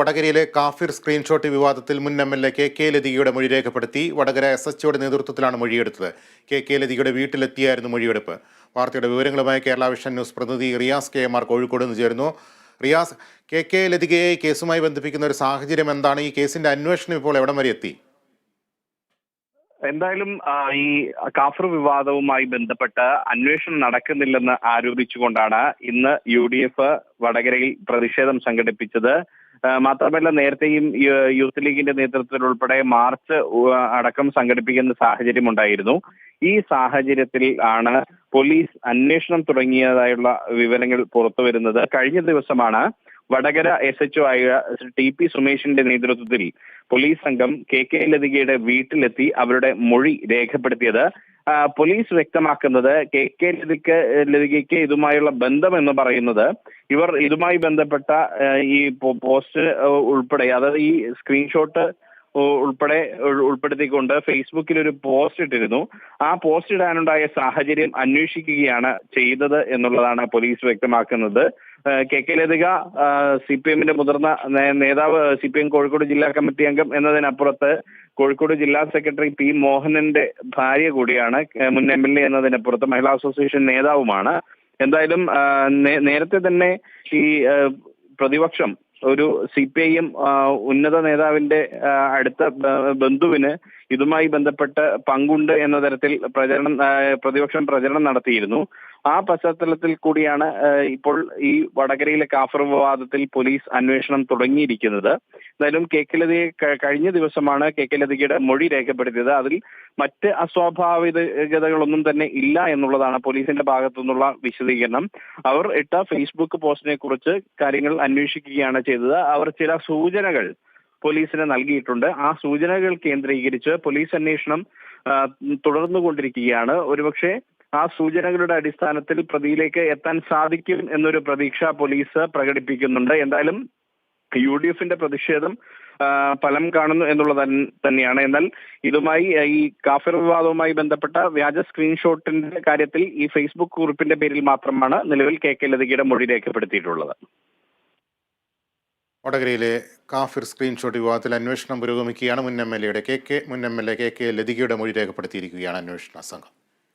വടകരയിലെ കാഫിർ സ്ക്രീൻഷോട്ട് വിവാദത്തിൽ മുൻ M L A K K ലതികയുടെ മൊഴി രേഖപ്പെടുത്തി വടകര എസ് എച്ച് ഒയുടെ നേതൃത്വത്തിലാണ് മൊഴിയെടുത്തത്. K K ലതികയുടെ വീട്ടിലെത്തിയായിരുന്നു മൊഴിയെടുപ്പ്. വാർത്തയുടെ വിവരങ്ങളുമായി കേരള വിഷൻ ന്യൂസ് പ്രതിനിധി Riyas K M R Kozhikode നിന്ന് ചേരുന്നു. റിയാസ് കെ കെ ലതികയെ കേസുമായി ബന്ധിപ്പിക്കുന്ന ഒരു സാഹചര്യം എന്താണ്? ഈ കേസിന്റെ അന്വേഷണം ഇപ്പോൾ എവിടം വരെ എത്തി? എന്തായാലും ഈ കാഫർ വിവാദവുമായി ബന്ധപ്പെട്ട് അന്വേഷണം നടക്കുന്നില്ലെന്ന് ആരോപിച്ചുകൊണ്ടാണ് ഇന്ന് യു ഡി എഫ് വടകരയിൽ പ്രതിഷേധം സംഘടിപ്പിച്ചത്. മാത്രമല്ല നേരത്തെയും യൂത്ത് ലീഗിന്റെ നേതൃത്വത്തിൽ ഉൾപ്പെടെ മാർച്ച് അടക്കം സംഘടിപ്പിക്കുന്ന സാഹചര്യം ഉണ്ടായിരുന്നു. ഈ സാഹചര്യത്തിൽ ആണ് പോലീസ് അന്വേഷണം തുടങ്ങിയതായുള്ള വിവരങ്ങൾ പുറത്തു വരുന്നത്. കഴിഞ്ഞ ദിവസമാണ് വടകര എസ് എച്ച് ആയ ടി പി സുമേഷിന്റെ നേതൃത്വത്തിൽ പോലീസ് സംഘം കെ കെ ലതികയുടെ വീട്ടിലെത്തി അവരുടെ മൊഴി രേഖപ്പെടുത്തിയത്. പോലീസ് വ്യക്തമാക്കുന്നത് കെ കെ ലതിക്ക് ലതികയ്ക്ക് ഇതുമായുള്ള ബന്ധം എന്ന് പറയുന്നത് ഇവർ ഇതുമായി ബന്ധപ്പെട്ട ഈ പോസ്റ്റ് ഉൾപ്പെടെ അതായത് ഈ സ്ക്രീൻഷോട്ട് ഉൾപ്പെടെ ഉൾപ്പെടുത്തിക്കൊണ്ട് ഫേസ്ബുക്കിൽ ഒരു പോസ്റ്റ് ഇട്ടിരുന്നു. ആ പോസ്റ്റ് ഇടാനുണ്ടായ സാഹചര്യം അന്വേഷിക്കുകയാണ് ചെയ്തത് എന്നുള്ളതാണ് പോലീസ് വ്യക്തമാക്കുന്നത്. K K Lathika C P എമ്മിന്റെ മുതിർന്ന നേതാവ് സി പി എം കോഴിക്കോട് ജില്ലാ കമ്മിറ്റി അംഗം എന്നതിനപ്പുറത്ത് കോഴിക്കോട് ജില്ലാ സെക്രട്ടറി പി മോഹനന്റെ ഭാര്യ കൂടിയാണ് മുൻ എം എൽ എ എന്നതിനപ്പുറത്ത് മഹിളാ അസോസിയേഷൻ നേതാവുമാണ്. എന്തായാലും നേരത്തെ തന്നെ ഈ പ്രതിപക്ഷം ഒരു സി പി ഐ എം ഉന്നത നേതാവിന്റെ അടുത്ത ബന്ധുവിന് ഇതുമായി ബന്ധപ്പെട്ട് പങ്കുണ്ട് എന്ന തരത്തിൽ പ്രചരണം പ്രതിപക്ഷം പ്രചരണം നടത്തിയിരുന്നു. ആ പശ്ചാത്തലത്തിൽ കൂടിയാണ് ഇപ്പോൾ ഈ വടകരയിലെ കാഫർ വിവാദത്തിൽ പോലീസ് അന്വേഷണം തുടങ്ങിയിരിക്കുന്നത്. എന്തായാലും കെ കെ ലതയെ കഴിഞ്ഞ ദിവസമാണ് കെ കെ ലതയുടെ മൊഴി രേഖപ്പെടുത്തിയത്. അതിൽ മറ്റ് അസ്വാഭാവികതകളൊന്നും തന്നെ ഇല്ല എന്നുള്ളതാണ് പോലീസിന്റെ ഭാഗത്തു നിന്നുള്ള വിശദീകരണം. അവർ ഇട്ട ഫേസ്ബുക്ക് പോസ്റ്റിനെ കുറിച്ച് കാര്യങ്ങൾ അന്വേഷിക്കുകയാണ് ചെയ്തത്. അവർ ചില സൂചനകൾ പോലീസിന് നൽകിയിട്ടുണ്ട്. ആ സൂചനകൾ കേന്ദ്രീകരിച്ച് പോലീസ് അന്വേഷണം തുടർന്നുകൊണ്ടിരിക്കുകയാണ്. ഒരുപക്ഷെ ആ സൂചനകളുടെ അടിസ്ഥാനത്തിൽ പ്രതിയിലേക്ക് എത്താൻ സാധിക്കും എന്നൊരു പ്രതീക്ഷ പോലീസ് പ്രകടിപ്പിക്കുന്നുണ്ട്. എന്തായാലും യു ഡി എഫിന്റെ പ്രതിഷേധം ഫലം കാണുന്നു എന്നുള്ളത് തന്നെയാണ്. എന്നാൽ ഇതുമായി ഈ കാഫിർ വിവാദവുമായി ബന്ധപ്പെട്ട വ്യാജ സ്ക്രീൻഷോട്ടിന്റെ കാര്യത്തിൽ ഈ ഫേസ്ബുക്ക് കുറിപ്പിന്റെ പേരിൽ മാത്രമാണ് നിലവിൽ കെ കെ ലതികയുടെ മൊഴി രേഖപ്പെടുത്തിയിട്ടുള്ളത്. വടകരയിലെ കാഫിർ സ്ക്രീൻഷോട്ട് വിവാദത്തിൽ അന്വേഷണം പുരോഗമിക്കുകയാണ് മുൻ എം എൽ എയുടെ കെ കെ മുൻ M L A K K ലതികയുടെ മൊഴി രേഖപ്പെടുത്തിയിരിക്കുകയാണ് അന്വേഷണ സംഘം.